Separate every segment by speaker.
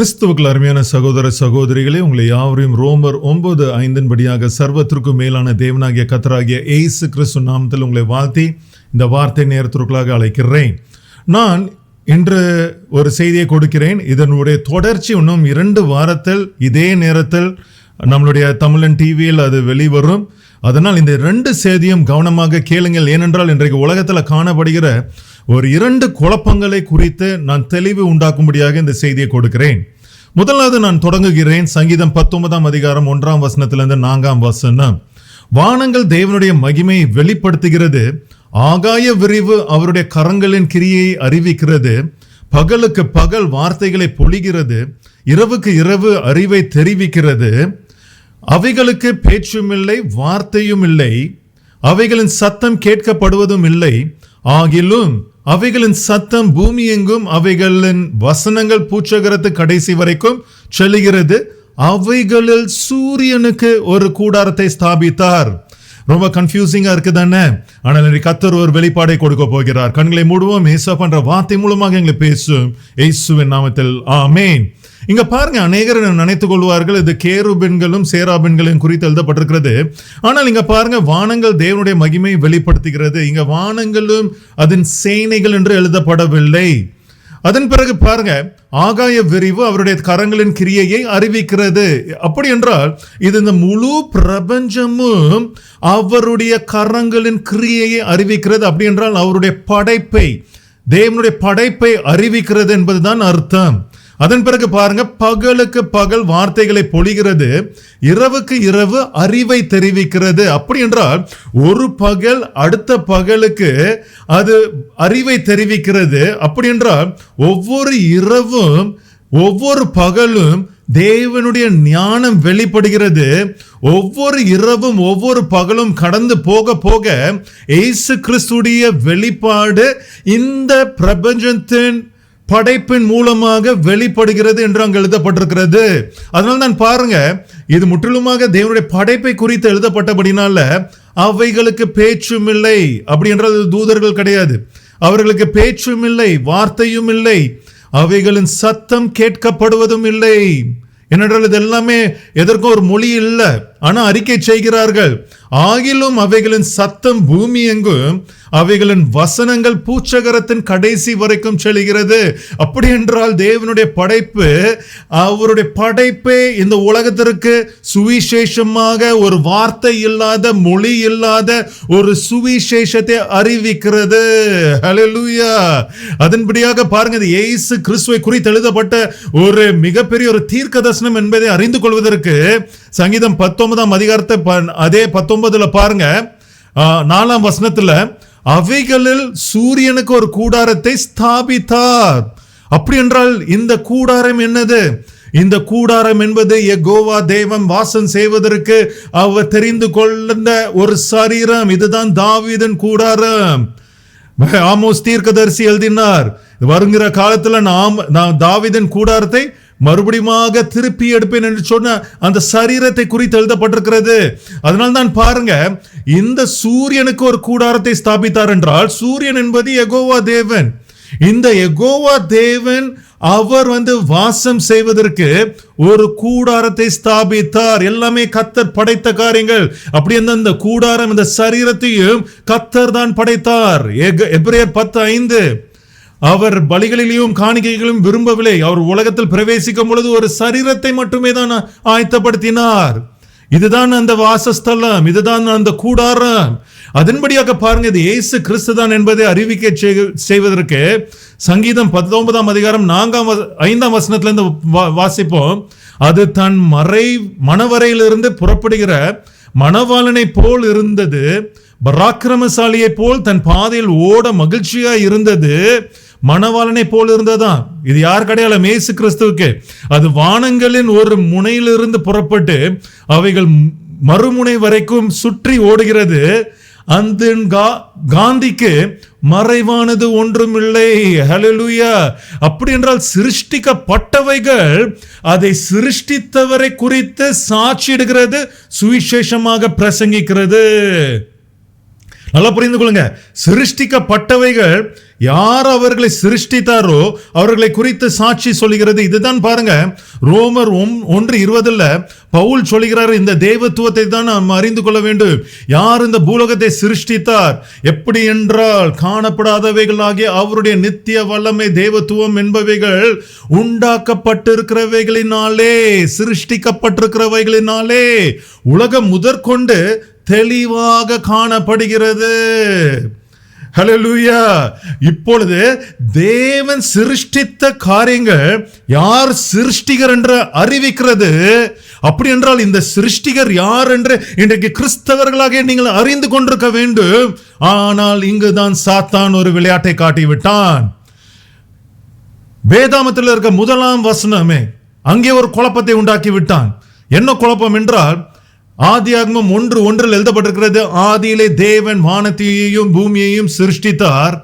Speaker 1: கிறிஸ்துவுக்குள் அருமையான சகோதர சகோதரிகளே உங்களை யாவரையும் ரோமர் ஒன்பது ஐந்தின்படியாக சர்வத்திற்கும் மேலான தேவனாகிய கத்தராகிய ஏசு கிறிஸ்து நாமத்தில் உங்களை வாழ்த்தி இந்த வார்த்தை நேரத்திற்குள்ளாக அழைக்கிறேன். நான் இன்று ஒரு செய்தியை கொடுக்கிறேன். இதனுடைய தொடர்ச்சி இன்னும் இரண்டு வாரத்தில் இதே நேரத்தில் நம்மளுடைய தமிழன் டிவியில் அது வெளிவரும். அதனால் இந்த ரெண்டு செய்தியும் கவனமாக கேளுங்கள். ஏனென்றால் இன்றைக்கு உலகத்தில் காணப்படுகிற ஒரு இரண்டு குழப்பங்களை குறித்து நான் தெளிவு உண்டாக்கும்படியாக இந்த செய்தியை கொடுக்கிறேன். முதலாவது நான் தொடங்குகிறேன். சங்கீதம் பத்தொன்பதாம் அதிகாரம் ஒன்றாம் வசனத்திலிருந்து நான்காம் வசனம். வானங்கள் தேவனுடைய மகிமையை வெளிப்படுத்துகிறது. ஆகாய விரிவு அவருடைய கரங்களின் கிரியை அறிவிக்கிறது. பகலுக்கு பகல் வார்த்தைகளை பொழிகிறது. இரவுக்கு இரவு அறிவை தெரிவிக்கிறது. அவைகளுக்கு பேச்சும் இல்லை வார்த்தையும் இல்லை அவைகளின் சத்தம் கேட்கப்படுவதும் இல்லை ஆகிலும் அவைகளின் சத்தம் பூமி எங்கும் அவைகளின் வசனங்கள் பூச்சகரத்து கடைசி வரைக்கும் செல்கிறது அவைகளில் சூரியனுக்கு ஒரு கூடாரத்தை ஸ்தாபித்தார். ரொம்ப கன்ஃபியூசிங்காக இருக்குது தானே ஆனால் இன்றைக்கு கத்தர் ஒரு வெளிப்பாடை கொடுக்க போகிறார். கண்களை மூடுவோம். ஏசா பண்ணுற வார்த்தை மூலமாக எங்களை பேசும். ஏசுவின் நாமத்தில். ஆமேன். இங்க பாருங்க அநேகர் நினைத்துக் கொள்வார்கள். இது கேருபெண்களும் சேராபெண்களும் குறித்து எழுதப்பட்டிருக்கிறது. ஆனால் இங்க பாருங்க வானங்கள் தேவனுடைய மகிமை வெளிப்படுத்துகிறது. இங்க வானங்களும் அதன் சேனைகள் என்று எழுதப்படவில்லை. அதன் பிறகு பாருங்க ஆகாய விரிவு அவருடைய கரங்களின் கிரியையை அறிவிக்கிறது. அப்படி என்றால் இது இந்த முழு பிரபஞ்சமும் அவருடைய கரங்களின் கிரியையை அறிவிக்கிறது. அப்படி என்றால் அவருடைய படைப்பை தேவனுடைய படைப்பை அறிவிக்கிறது என்பதுதான் அர்த்தம். அதன் பிறகு பாருங்க பகலுக்கு பகல் வார்த்தைகளை பொழிகிறது இரவுக்கு இரவு அறிவை தெரிவிக்கிறது. அப்படி என்றால் ஒரு பகல் அடுத்த பகலுக்கு அது அறிவை தெரிவிக்கிறது. அப்படி என்றால் ஒவ்வொரு இரவும் ஒவ்வொரு பகலும் தேவனுடைய ஞானம் வெளிப்படுகிறது. ஒவ்வொரு இரவும் ஒவ்வொரு பகலும் கடந்து போக போக ஏசு கிறிஸ்துடைய வெளிப்பாடு இந்த பிரபஞ்சத்தின் படைப்பின் மூலமாக வெளிப்படுகிறது என்று அங்கு எழுதப்பட்டிருக்கிறது. அதனால தான் பாருங்க இது முற்றிலுமாக தேவனுடைய படைப்பை குறித்து எழுதப்பட்டபடினால அவைகளுக்கு பேச்சும் இல்லை அப்படி என்றால் தூதர்கள் கிடையாது. அவர்களுக்கு பேச்சும் இல்லை வார்த்தையும் இல்லை அவைகளின் சத்தம் கேட்கப்படுவதும் இல்லை. என்னென்றால் இது எல்லாமே எதற்கும் ஒரு மொழி இல்லை. ஆனா அறிக்கை செய்கிறார்கள். ஆகிலும் அவைகளின் சத்தம் பூமி எங்கும் அவைகளின் வசனங்கள் பூச்சகரத்தின் கடைசி வரைக்கும் செல்கிறது. அப்படி என்றால் தேவனுடைய படைப்பு அவருடைய படைப்பே இந்த உலகத்திற்கு சுவிசேஷமாக ஒரு வார்த்தை இல்லாத மொழி இல்லாத ஒரு சுவிசேஷத்தை அறிவிக்கிறது. ஹலலூயா அதன்படியாக பாருங்க இது இயேசு கிறிஸ்துவை குறித்து எழுதப்பட்ட ஒரு மிகப்பெரிய ஒரு தீர்க்க தரிசனம் என்பதை அறிந்து கொள்வதற்கு சங்கீதம் பத்தொன்பது பத்தொன்பதாம் அதிகாரத்தை அதே பத்தொன்பதுல பாருங்க. நாலாம் வசனத்துல அவைகளில் சூரியனுக்கு ஒரு கூடாரத்தை ஸ்தாபித்தார். அப்படி என்றால் இந்த கூடாரம் என்னது? இந்த கூடாரம் என்பது எகோவா தேவன் வாசம் செய்வதற்கு அவர் தெரிந்து கொள்ள ஒரு சரீரம். இதுதான் தாவீதன் கூடாரம். ஆமோஸ் தீர்க்கதரிசி எழுதினார். வருங்கிற காலத்துல நாம் நான் தாவிதன் கூடாரத்தை மறுபடியுமாக திருப்பி எடுப்பேன் என்று சொன்ன அந்த சரீரத்தை குறித்து எழுதப்பட்டிருக்கிறது. அதனால தான் பாருங்க இந்த சூரியனுக்கு ஒரு கூடாரத்தை ஸ்தாபித்தார் என்றால் சூரியன் என்பது எகோவா தேவன். இந்த எகோவா தேவன் அவர் வந்து வாசம் செய்வதற்கு ஒரு கூடாரத்தை ஸ்தாபித்தார். எல்லாமே கத்தர் படைத்த காரியங்கள். அப்படி அந்த கூடாரம் இந்த சரீரத்தையும் கத்தர் தான் படைத்தார். எபிரேயர் பத்து ஐந்து. அவர் பலிகளிலும் காணிக்கைகளும் விரும்பவில்லை. அவர் உலகத்தில் பிரவேசிக்கும் பொழுது ஒரு சரீரத்தை மட்டுமே தான் ஆயத்தப்படுத்தினார். இதுதான் அந்த வாசஸ்தலம் இதுதான் அந்த கூடாரம். அதன்படியாக பாருங்க இது இயேசு கிறிஸ்து தான் என்பதை அறிவிக்க செய்வதற்கு சங்கீதம் பத்தொன்பதாம் அதிகாரம் நான்காம் ஐந்தாம் வசனத்திலிருந்து வாசிப்போம். அது தன் மறை மணவரையிலிருந்து புறப்படுகிற மணவாளனை போல் இருந்தது. பராக்கிரமசாலியை போல் தன் பாதையில் ஓட மகிழ்ச்சியா இருந்தது. மணவாளனை போல் இருந்ததுதான். இது யார் கிடையாது மேசு கிறிஸ்துவுக்கு. அது வானங்களின் ஒரு முனையிலிருந்து புறப்பட்டு அவைகள் மறுமுனை வரைக்கும் சுற்றி ஓடுகிறது. அந்த கா- காந்திக்கு மறைவானது ஒன்றும் இல்லை ஹலலுயா அப்படி என்றால் சிருஷ்டிக்கப்பட்டவைகள் அதை சிருஷ்டித்தவரை குறித்து சாட்சியிடுகிறது சுவிசேஷமாக பிரசங்கிக்கிறது. நல்லா புரிந்து கொள்ளுங்க. சிருஷ்டிக்கப்பட்டவைகள் யார் அவர்களை சிருஷ்டித்தாரோ அவர்களை குறித்து சாட்சி சொல்லுகிறது. இதுதான் பாருங்க ரோமர் ஒன்று இருபதுல பவுல் சொல்லுகிறார் இந்த தேவத்துவத்தை தான் நாம் அறிந்து கொள்ள வேண்டும். யார் இந்த பூலோகத்தை சிருஷ்டித்தார்? எப்படி என்றால் காணப்படாதவைகளாகிய அவருடைய நித்திய வல்லமை தேவத்துவம் என்பவைகள் உண்டாக்கப்பட்டிருக்கிறவைகளினாலே சிருஷ்டிக்கப்பட்டிருக்கிறவைகளினாலே உலகம் முதற்கொண்டு தெளிவாக காணப்படுகிறது. ஹலலூயா இப்பொழுது தேவன் சிருஷ்டித்த காரியங்கள் யார் சிருஷ்டிகர் என்று அறிவிக்கிறது? அப்படி என்றால் இந்த சிருஷ்டிகர் யார் என்று இன்றைக்கு கிறிஸ்தவர்களாக நீங்கள் அறிந்து கொண்டிருக்க வேண்டும். ஆனால் இங்குதான் சாத்தான் ஒரு விளையாட்டை காட்டிவிட்டான். வேதாமத்தில் இருக்க முதலாம் வசனமே அங்கே ஒரு குழப்பத்தை உண்டாக்கி விட்டான். என்ன குழப்பம் என்றால் ஆதியாகமம் ஒன்று ஒன்றில் எழுதப்பட்டிருக்கிறது. ஆதியிலே தேவன் வானத்தையும் பூமியையும் சிருஷ்டித்தார்.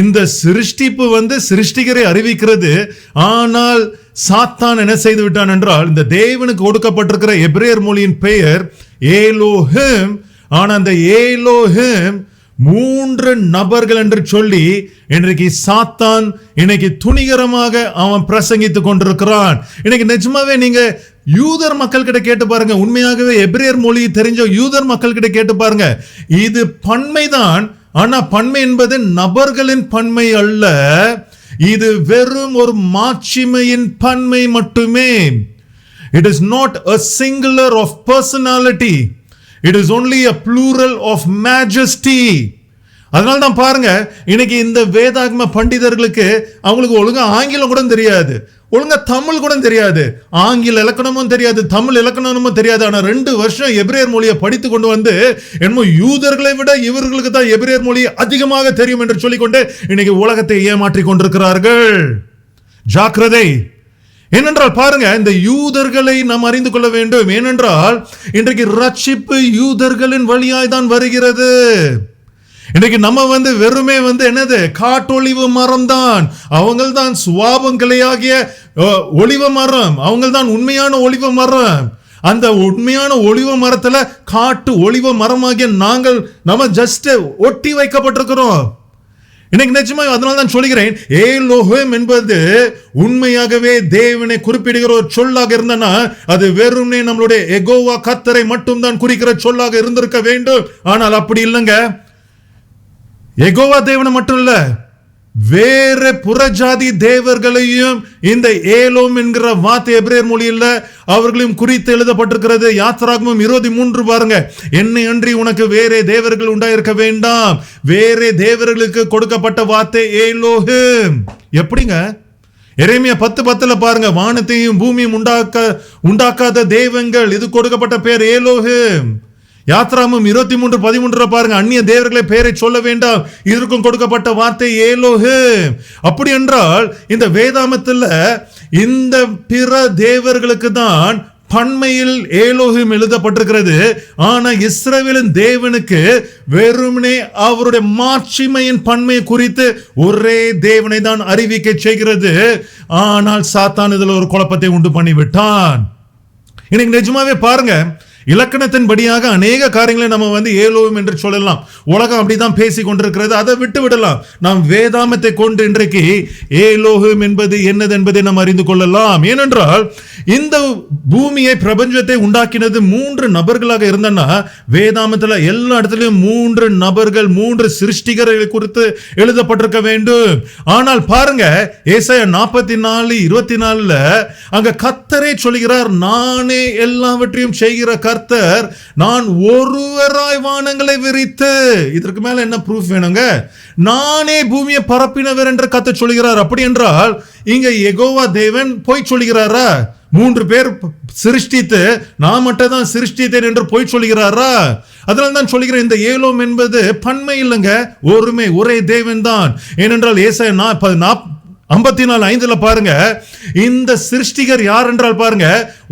Speaker 1: இந்த சிருஷ்டிப்பு வந்து சிருஷ்டிகரை அறிவிக்கிறது. ஆனால் சாத்தான் என்ன செய்து விட்டான் என்றால் இந்த தேவனுக்கு கொடுக்கப்பட்டிருக்கிற எப்ரேயர் மொழியின் பெயர் ஏலோஹிம். ஆனால் அந்த ஏலோஹிம் மூன்று நபர்கள் என்று சொல்லி இன்றைக்கு சாத்தான் இன்னைக்கு துணிகரமாக அவன் பிரசங்கித்துக் கொண்டிருக்கிறான். இன்னைக்கு நிஜமாவே நீங்க யூதர் மக்கள் கிட்ட கேட்டு பாருங்க. உண்மையாகவே எபிரியர் மொழி தெரிஞ்ச யூதர் மக்கள் கிட்ட கேட்டு பாருங்க. இது பன்மைதான். ஆனா பன்மை என்பது நபர்களின் பன்மை அல்ல. இது வெறும் ஒரு மாட்சிமையின் பன்மை மட்டுமே. It is not a singular of personality it is only a plural of majesty அதனால தான் பாருங்க இன்னைக்கு இந்த வேதாகம பண்டிதர்களுக்கு அவங்களுக்கு ஒழுங்கா ஆங்கிலம் கூட தெரியாது. ஒழுங்கா தமிழ் கூட தெரியாது. ஆங்கில இலக்கணமும் தெரியாது தமிழ் இலக்கணமும் தெரியாது. ஆனால் ரெண்டு வருஷம் எபிரேர் மொழியை படித்து கொண்டு வந்து என்னமோ யூதர்களை விட இவர்களுக்கு தான் எபிரேர் மொழி அதிகமாக தெரியும் என்று சொல்லிக்கொண்டு இன்னைக்கு உலகத்தை ஏமாற்றிக் கொண்டிருக்கிறார்கள். ஜாக்கிரதை. ஏனென்றால் பாருங்க இந்த யூதர்களை நாம் அறிந்து கொள்ள வேண்டும். ஏனென்றால் இன்றைக்கு ரட்சிப்பு யூதர்களின் வழியாய் தான் வருகிறது. இன்னைக்கு நம்ம வந்து வெறுமே வந்து என்னது? காட்டொழிவு மரம் தான். அவங்கள் தான் சுவாபங்களையாகிய ஒளிவ மரம். அவங்கள் தான் உண்மையான ஒளிவ மரம். அந்த உண்மையான ஒளிவ மரத்துல காட்டு ஒளிவ மரமாகிய நாங்கள் நம்ம ஜஸ்ட் ஒட்டி வைக்கப்பட்டிருக்கிறோம். இன்னைக்கு நிஜமா அதனால தான் சொல்கிறேன் ஏலோகம் என்பது உண்மையாகவே தேவனை குறிப்பிடுகிற ஒரு சொல்லாக இருந்தனா அது வெறும்னே நம்மளுடைய எகோவா கத்தரை மட்டும்தான் குறிக்கிற சொல்லாக இருந்திருக்க வேண்டும். ஆனால் அப்படி இல்லைங்க. எகோவா தேவனை மட்டும் இல்ல வேற புறஜாதி தேவர்களையும் இந்த ஏலோம் என்கிற வார்த்தை எப்ரேர் மொழியில் அவர்களையும் குறித்து எழுதப்பட்டிருக்கிறது. யாத்திராகமும் இருபத்தி மூன்று பாருங்க. என்னை அன்றி உனக்கு வேறே தேவர்கள் உண்டாயிருக்க வேண்டாம். வேறே தேவர்களுக்கு கொடுக்கப்பட்ட வார்த்தை ஏலோகு எப்படிங்க? எரேமியா பத்து பத்துல பாருங்க. வானத்தையும் பூமியும் உண்டாக்க உண்டாக்காத தெய்வங்கள் இது கொடுக்கப்பட்ட பேர் ஏலோகு யாத்ராமும் இருபத்தி மூன்று பதிமூன்று பாருங்க. அந்நிய தேவர்களை பெயரை சொல்ல வேண்டாம். இதற்கும் கொடுக்கப்பட்ட வார்த்தை ஏலோகு அப்படி என்றால் இந்த வேதாமத்தில் இந்த பிற தேவர்களுக்கு தான் பண்மையில் ஏலோகம் எழுதப்பட்டிருக்கிறது. ஆனா இஸ்ரவேலின் தேவனுக்கு வெறுமனே அவருடைய மாட்சிமையின் பண்மை குறித்து ஒரே தேவனை தான் அறிவிக்க செய்கிறது. ஆனால் சாத்தான் இதில் ஒரு குழப்பத்தை உண்டு பண்ணிவிட்டான். இன்னைக்கு நிஜமாவே பாருங்க இலக்கணத்தின்படியாக அநேக காரியங்களை நம்ம வந்து ஏலோவும் என்று சொல்லலாம். உலகம் அப்படிதான் பேசி கொண்டிருக்கிறது. அதை விட்டு விடலாம். நாம் வேதாமத்தை கொண்டு இன்றைக்கு ஏலோகம் என்பது என்னது என்பதை நாம் அறிந்து கொள்ளலாம். ஏனென்றால் இந்த பூமியை பிரபஞ்சத்தை உண்டாக்கினது மூன்று நபர்களாக இருந்தனா. வேதாமத்தில் எல்லா இடத்துலையும் மூன்று நபர்கள் மூன்று சிருஷ்டிகர்கள் குறித்து எழுதப்பட்டிருக்க வேண்டும். ஆனால் பாருங்க ஏசாய நாற்பத்தி நாலு இருபத்தி நாலுல அங்க கத்தரே சொல்கிறார் நானே எல்லாவற்றையும் செய்கிற கர்த்தர் நான் ஒருவராய் வானங்களை விரித்து இதற்கு மேல என்ன ப்ரூஃப் வேணுங்க? நானே பூமியை பரப்பினவர் என்று கத்த சொல்கிறார் அப்படி என்றால் இங்க எகோவா தேவன் போய் சொல்கிறாரா மூன்று பேர் சிருஷ்டித்து நான் மட்டும் தான் சிருஷ்டித்தேன் என்று போய் சொல்கிறாரா அதனால தான் சொல்கிறேன் இந்த ஏலோம் என்பது பன்மை இல்லைங்க ஒருமை ஒரே தேவன் தான் ஏனென்றால் ஏசாய நா- ப- நாப்- ஐம்பத்தி நாலு ஐந்துல பாருங்க இந்த சிருஷ்டிகர் யார் என்றால் பாருங்க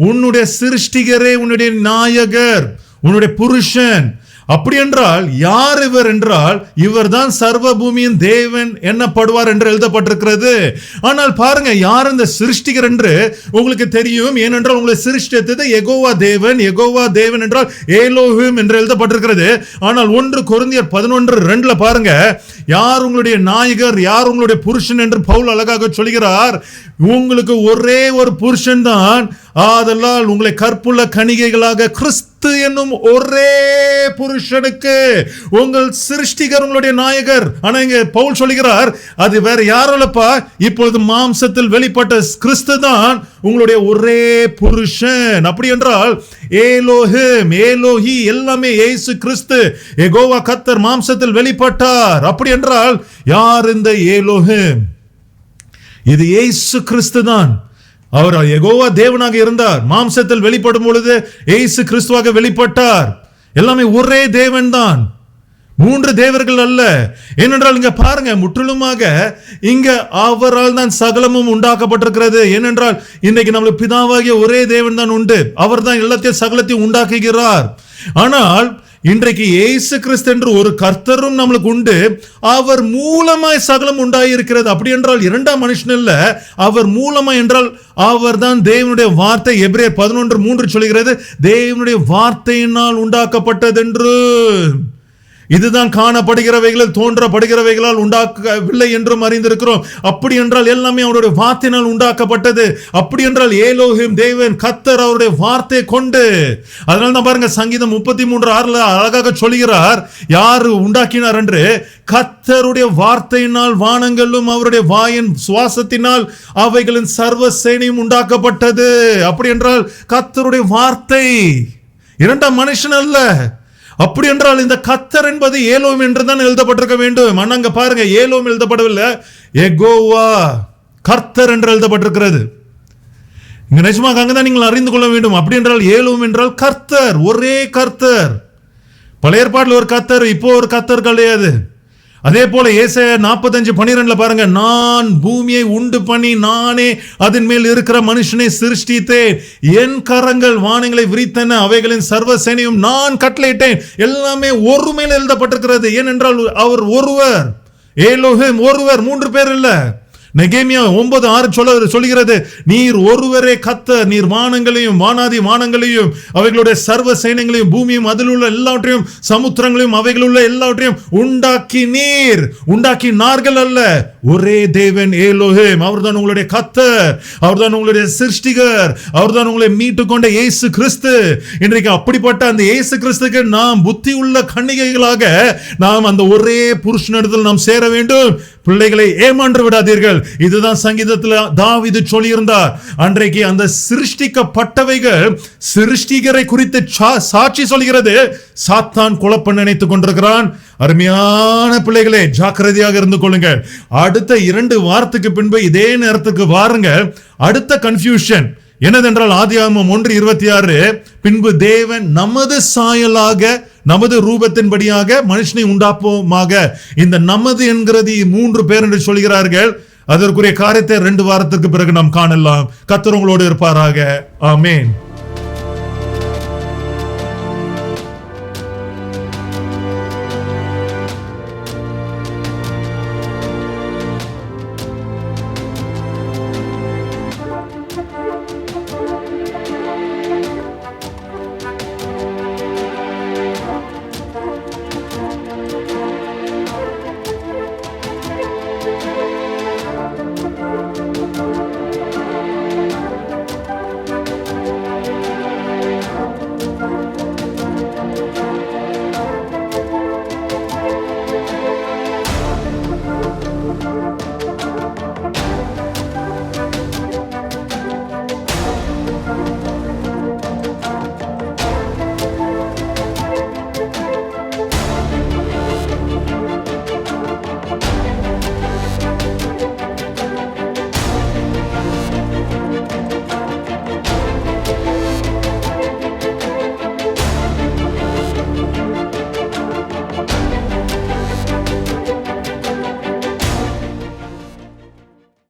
Speaker 1: உன்னுடைய சிருஷ்டிகரே உன்னுடைய நாயகர் உன்னுடைய புருஷன் அப்படி என்றால் யார் இவர் என்றால் இவர்தான் சர்வ பூமியின் தேவன் என்னப்படுவார் என்று எழுதப்பட்டிருக்கிறது. ஆனால் பாருங்க யார் இந்த சிருஷ்டிகர் என்று உங்களுக்கு தெரியும்? ஏனென்றால் உங்களை சிருஷ்டித்தது எகோவா தேவன். எகோவா தேவன் என்றால் ஏலோஹிம் என்று எழுதப்பட்டிருக்கிறது. ஆனால் ஒன்று குருந்தியர் பதினொன்று ரெண்டுல பாருங்க யார் உங்களுடைய நாயகர் யார் உங்களுடைய புருஷன் என்று பவுல் அழகாக சொல்கிறார்? உங்களுக்கு ஒரே ஒரு புருஷன் தான். ஆதலால் உங்களை கற்புள்ள கணிகைகளாக கிறிஸ்து என்னும் ஒரே புருஷனுக்கு உங்கள் சிருஷ்டிகர் உங்களுடைய நாயகர். ஆனா இங்க பவுல் சொல்கிறார் அது வேற யாரும் இல்லப்பா. இப்பொழுது மாம்சத்தில் வெளிப்பட்ட கிறிஸ்து தான் உங்களுடைய ஒரே புருஷன். அப்படி என்றால் ஏலோஹிம் ஏலோஹி எல்லாமே ஏசு கிறிஸ்து. எகோவா கத்தர் மாம்சத்தில் வெளிப்பட்டார். அப்படி என்றால் யார் இந்த ஏலோஹிம்? இது ஏசு கிறிஸ்து தான். அவர் எகோவா தேவனாக இருந்தார். மாம்சத்தில் வெளிப்படும் பொழுது ஏசு கிறிஸ்துவாக வெளிப்பட்டார். எல்லாமே ஒரே தேவன் தான். மூன்று தேவர்கள் அல்ல. ஏனென்றால் இங்க பாருங்க முற்றிலுமாக இங்க அவரால் தான் சகலமும் உண்டாக்கப்பட்டிருக்கிறது. ஏனென்றால் இன்னைக்கு நம்மளுக்கு பிதாவாகிய ஒரே தேவன் தான் உண்டு. அவர் தான் எல்லாத்தையும் சகலத்தையும் உண்டாக்குகிறார். ஆனால் இன்றைக்கு இயேசு கிறிஸ்து என்று ஒரு கர்த்தரும் நம்மளுக்கு உண்டு. அவர் மூலமாய் சகலம் உண்டாயிருக்கிறது. அப்படி என்றால் இரண்டாம் மனுஷன் இல்ல. அவர் மூலமாய் என்றால் அவர் தான் தேவனுடைய வார்த்தை. எப்ரே பதினொன்று மூன்று சொல்கிறது தேவனுடைய வார்த்தையினால் உண்டாக்கப்பட்டதென்று. இதுதான் காணப்படுகிறவைகளில் தோன்றப்படுகிறவைகளால் உண்டாக்கவில்லை என்றும் அறிந்திருக்கிறோம். அப்படி என்றால் எல்லாமே அவருடைய வார்த்தையினால் உண்டாக்கப்பட்டது. அப்படி என்றால் ஏலோகிம் தேவன் கத்தர் அவருடைய வார்த்தை கொண்டு. அதனால தான் பாருங்க சங்கீதம் முப்பத்தி மூன்று ஆறுல அழகாக சொல்கிறார் யார் உண்டாக்கினார் என்று? கத்தருடைய வார்த்தையினால் வானங்களும் அவருடைய வாயின் சுவாசத்தினால் அவைகளின் சர்வ சேனையும் உண்டாக்கப்பட்டது. அப்படி என்றால் கத்தருடைய வார்த்தை இரண்டாம் மனுஷன் அல்ல. அப்படி என்றால் இந்த கத்தர் என்பது ஏலோம் என்று தான் எழுதப்பட்டிருக்க வேண்டும். ஆனா அங்க பாருங்க ஏலோம் எழுதப்படவில்லை. எகோவா கர்த்தர் என்று எழுதப்பட்டிருக்கிறது. இங்க நிஜமாக அங்கதான் நீங்கள் அறிந்து கொள்ள வேண்டும். அப்படி என்றால் ஏலோம் என்றால் கர்த்தர் ஒரே கர்த்தர். பழைய ஏற்பாட்டில் ஒரு கர்த்தர் இப்போ ஒரு கர்த்தர் கிடையாது. அதே போல ஏச நாற்பத்தஞ்சு பனிரெண்டுல பாருங்க நான் பூமியை உண்டு பண்ணி நானே அதன் மேல் இருக்கிற மனுஷனை சிருஷ்டித்தேன். என் கரங்கள் வானங்களை விரித்தன அவைகளின் சர்வ சேனையும் நான் கட்டளையிட்டேன். எல்லாமே ஒரு மேல் எழுதப்பட்டிருக்கிறது. ஏனென்றால் அவர் ஒருவர் ஏலோகம் ஒருவர் மூன்று பேர் இல்லை. நெகேமியா ஒன்பது ஆறு சொல்ல சொல்கிறது நீர் ஒருவரே கத்த நீர் வானங்களையும் வானாதி வானங்களையும் அவைகளுடைய சர்வ சைனங்களையும் பூமியும் அதில் உள்ள எல்லாவற்றையும் சமுத்திரங்களையும் அவைகள் உள்ள எல்லாவற்றையும் உண்டாக்கி நீர். உண்டாக்கி நார்கள் அல்ல ஒரே தேவன் ஏலோஹேம். அவர்தான் உங்களுடைய கத்தர் அவர்தான் உங்களுடைய சிருஷ்டிகர் அவர்தான் உங்களை மீட்டு கொண்ட இயேசு கிறிஸ்து. இன்றைக்கு அப்படிப்பட்ட அந்த இயேசு கிறிஸ்துக்கு நாம் புத்தி உள்ள கன்னிகைகளாக நாம் அந்த ஒரே புருஷனிடத்தில் நாம் சேர வேண்டும். பிள்ளைகளை ஏமாற்று விடாதீர்கள். இதுதான் சங்கீதத்தில் தாவிது சொல்லியிருந்தார். அன்றைக்கு அந்த சிருஷ்டிக்கப்பட்டவைகள் சிருஷ்டிகரை குறித்து சா- சாட்சி சொல்கிறது. சாத்தான் குழப்ப நினைத்துக் கொண்டிருக்கிறான். அருமையான பிள்ளைகளே ஜாக்கிரதையாக இருந்து கொள்ளுங்கள். அடுத்த இரண்டு வாரத்துக்கு பின்பு இதே நேரத்துக்கு வாருங்க. அடுத்த கன்ஃபியூஷன் என்னதென்றால் ஆதி ஆமம் ஒன்று இருபத்தி ஆறு பின்பு தேவன் நமது சாயலாக நமது ரூபத்தின்படியாக மனுஷனை உண்டாப்போமாக. இந்த நமது என்கிறது மூன்று பேர் என்று சொல்கிறார்கள். அதற்குரிய காரியத்தை ரெண்டு வாரத்துக்கு பிறகு நாம் காணலாம். கத்தர் உங்களோடு இருப்பாராக. ஆமேன்.